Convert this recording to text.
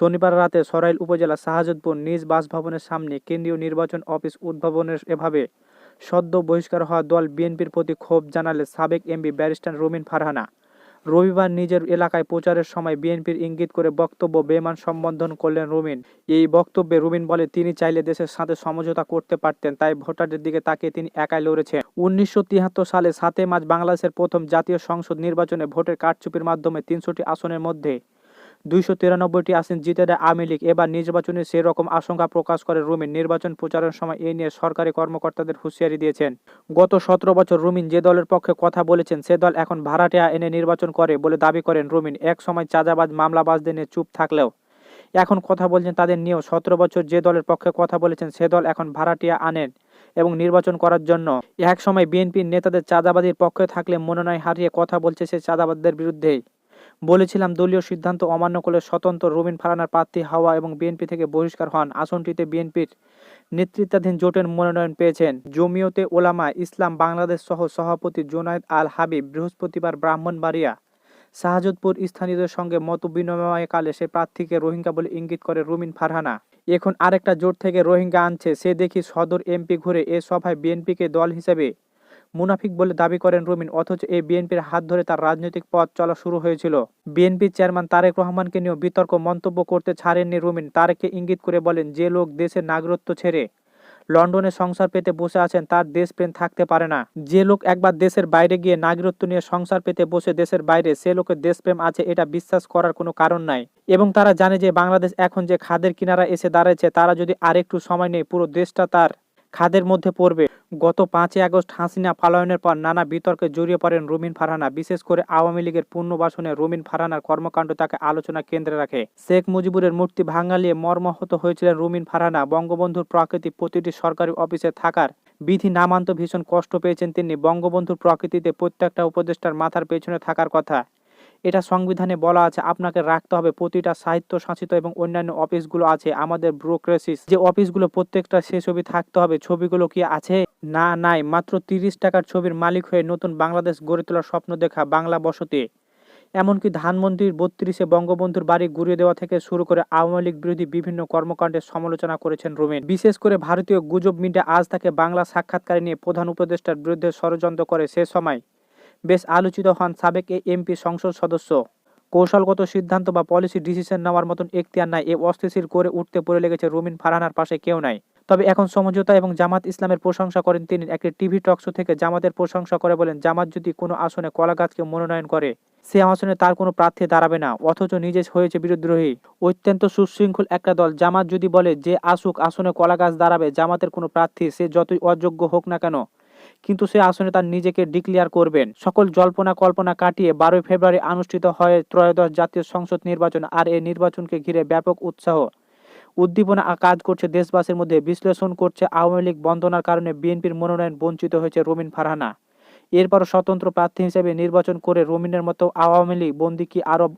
শনিবার রাতে সরাইল উপজেলা শাহজাদপুর নিজ বাসভবনের সামনে কেন্দ্রীয় নির্বাচন অফিস উদ্ভাবনের এভাবে সদ্য বহিষ্কার হওয়া দল বিএনপির প্রতি ক্ষোভ জানালে সাবেক এমপি ব্যারিস্টার রুমিন ফারহানা। রবিবার নিজের এলাকায় প্রচারের সময় বিএনপির ইঙ্গিত করে বক্তব্য বেমান সম্বোধন করলেন রুমিন। এই বক্তব্যে রুমিন বলে, তিনি চাইলে দেশের সাথে সমঝোতা করতে পারতেন, তাই ভোটারদের দিকে তাকিয়ে তিনি একাই লড়েছেন। উনিশশো তিয়াত্তর সালে সাতই মার্চ বাংলাদেশের প্রথম জাতীয় সংসদ নির্বাচনে ভোটের কারচুপির মাধ্যমে তিনশোটি আসনের মধ্যে দুইশো তিরানব্বইটি আসন জিতে দেয় আওয়ামী লীগ। এবার নির্বাচনে সেরকম আশঙ্কা প্রকাশ করে রুমিন। নির্বাচন প্রচারের সময় এ নিয়ে সরকারি কর্মকর্তাদের হুঁশিয়ারি দিয়েছেন। গত সতেরো বছর রুমিন যে দলের পক্ষে কথা বলেছেন, সে দল এখন ভাড়াটিয়া এনে নির্বাচন করে বলে দাবি করেন রুমিন। এক সময় চুপ থাকলেও এখন কথা বলছেন তাদের নিয়েও সতেরো বছর যে দলের পক্ষে কথা বলেছেন, সে দল এখন ভাড়াটিয়া আনেন এবং নির্বাচন করার জন্য। এক সময় বিএনপির নেতাদের চাঁদাবাদীর পক্ষে থাকলে মনোনয়ন হারিয়ে কথা বলছে সে চাঁদাবাদদের বিরুদ্ধেই। বলেছিলাম, দলীয় সিদ্ধান্ত অমান্য করলে স্বতন্ত্র রবিন ফারানার প্রার্থী হাওয়া এবং বিএনপি থেকে বহিষ্কার হন। আসনটিতে বিএনপির নেতৃত্বাধীন জোটের মনোনয়ন পেয়েছেন। জমিয়তে ওলামা ইসলাম বাংলাদেশ সহ সভাপতি জোনায়েদ আল হাবিব বৃহস্পতিবার ব্রাহ্মণবাড়িয়া, শাহজাদপুর স্থানীয়দের সঙ্গে মত বিনিময়কালে সে প্রার্থীকে রোহিঙ্গা বলে ইঙ্গিত করে রুমিন ফারহানা। এখন আরেকটা জোট থেকে রোহিঙ্গা আনছে, সে দেখি সদর এমপি ঘুরে এ সভায় বিএনপিকে দল হিসেবে মুনাফিক বলে দাবি করেন রুমিন, অথচ এই বিএনপির হাত ধরে তার রাজনৈতিক পথ চলা শুরু হয়েছিল। বিএনপির চেয়ারম্যান তারেক রহমানকে নিয়েও বিতর্ক, মন্তব্য করতে ছাড়েননি রুমিন। তারেককে ইঙ্গিত করে বলেন, যে লোক দেশের নাগরিকত্ব ছেড়ে লন্ডনে সংসার পেতে বসে আছেন, তার দেশপ্রেম থাকতে পারে না। যে লোক একবার দেশের বাইরে গিয়ে নাগরিকত্ব নিয়ে সংসার পেতে বসে দেশের বাইরে, সে লোকের দেশপ্রেম আছে, এটা বিশ্বাস করার কোনো কারণ নাই। এবং তারা জানে যে বাংলাদেশ এখন যে খাদের কিনারা এসে দাঁড়াচ্ছে, তারা যদি আরেকটু সময় নেই পুরো দেশটা তার খাদের মধ্যে পড়বে। গত পাঁচই আগস্ট হাসিনা পালায়নের পর নানা বিতর্কে জড়িয়ে পড়েন রুমিন ফারহানা। বিশেষ করে আওয়ামী লীগের পুনর্বাসনে রুমিন ফারহানার কর্মকাণ্ড তাকে আলোচনা কেন্দ্রে রাখে। শেখ মুজিবুরের মূর্তি ভাঙালিয়ে মর্মাহত হয়েছিলেন রুমিন ফারহানা। বঙ্গবন্ধুর প্রকৃতি প্রতিটি সরকারি অফিসে থাকার বিধি নামান্ত ভীষণ কষ্ট পেয়েছেন তিনি। বঙ্গবন্ধুর প্রকৃতিতে প্রত্যেকটা উপদেষ্টার মাথার পেছনে থাকার কথা। এটা সংবিধানে বলা আছে, আপনাকে রাখতে হবে। প্রতিটা সাহিত্য শাসিত এবং অন্যান্য অফিসগুলো আছে, আমাদের ব্রোক্রেসিস যে অফিসগুলো প্রত্যেকটা সে ছবি থাকতে হবে। ছবিগুলো কি আছে? না, নাই। মাত্র তিরিশ টাকার ছবির মালিক হয়ে নতুন বাংলাদেশ গড়ে তোলার স্বপ্ন দেখা বাংলা বসতি। এমনকি ধানমন্ত্রীর বত্রিশে বঙ্গবন্ধুর বাড়ি ঘুরিয়ে দেওয়া থেকে শুরু করে আওয়ামী লীগ বিরোধী বিভিন্ন কর্মকাণ্ডের সমালোচনা করেছেন রুমিন। বিশেষ করে ভারতীয় গুজব মিডিয়া আজ তাকে বাংলা সাক্ষাৎকারে নিয়ে প্রধান উপদেষ্টার বিরুদ্ধে ষড়যন্ত্র করে। সে সময় বেশ আলোচিত হন সাবেক এই এমপি সংসদ সদস্য। কৌশলগত সিদ্ধান্ত বা পলিসি ডিসিশন নেওয়ার মতন এখতিয়ার নাই। এ অস্থিতিশীল করে উঠতে পড়ে লেগেছে রুমিন ফারহানার পাশে কেউ নাই। তবে এখন সমঝোতা এবং জামাত ইসলামের প্রশংসা করেন তিনি। একটি টিভি টকশো থেকে জামাতের প্রশংসা করে বলেন, জামাত যদি কোনো আসনে কলাগাছকে মনোনয়ন করে, সে আসনে তার কোনো প্রার্থী দাঁড়াবে না। অথচ নিজে হয়েছে বিরোধী অত্যন্ত সুশৃঙ্খল একটা দল। জামাত যদি বলে, যে আসুক, আসনে কলাগাছ দাঁড়াবে, জামাতের কোনো প্রার্থী সে যতই অযোগ্য হোক না কেন কিন্তু সে আসনে তার নিজেকে ডিক্লেয়ার করবেন। সকল জল্পনা কল্পনা কাটিয়ে বারোই ফেব্রুয়ারি অনুষ্ঠিত হয় ত্রয়োদশ জাতীয় সংসদ নির্বাচন আর এই নির্বাচনকে ঘিরে ব্যাপক উৎসাহ। উদ্দীপনা কাজ করছে দেশবাসীর মধ্যে, বিশ্লেষণ করছে আওয়ামী লীগ বন্দনার কারণে বিএনপির মনোনয়ন বঞ্চিত হয়েছে রুমিন ফারহানা। এরপর স্বতন্ত্র প্রার্থী হিসেবে নির্বাচন করে রুমিনের মতো আওয়ামী লীগ বন্দী কি আরব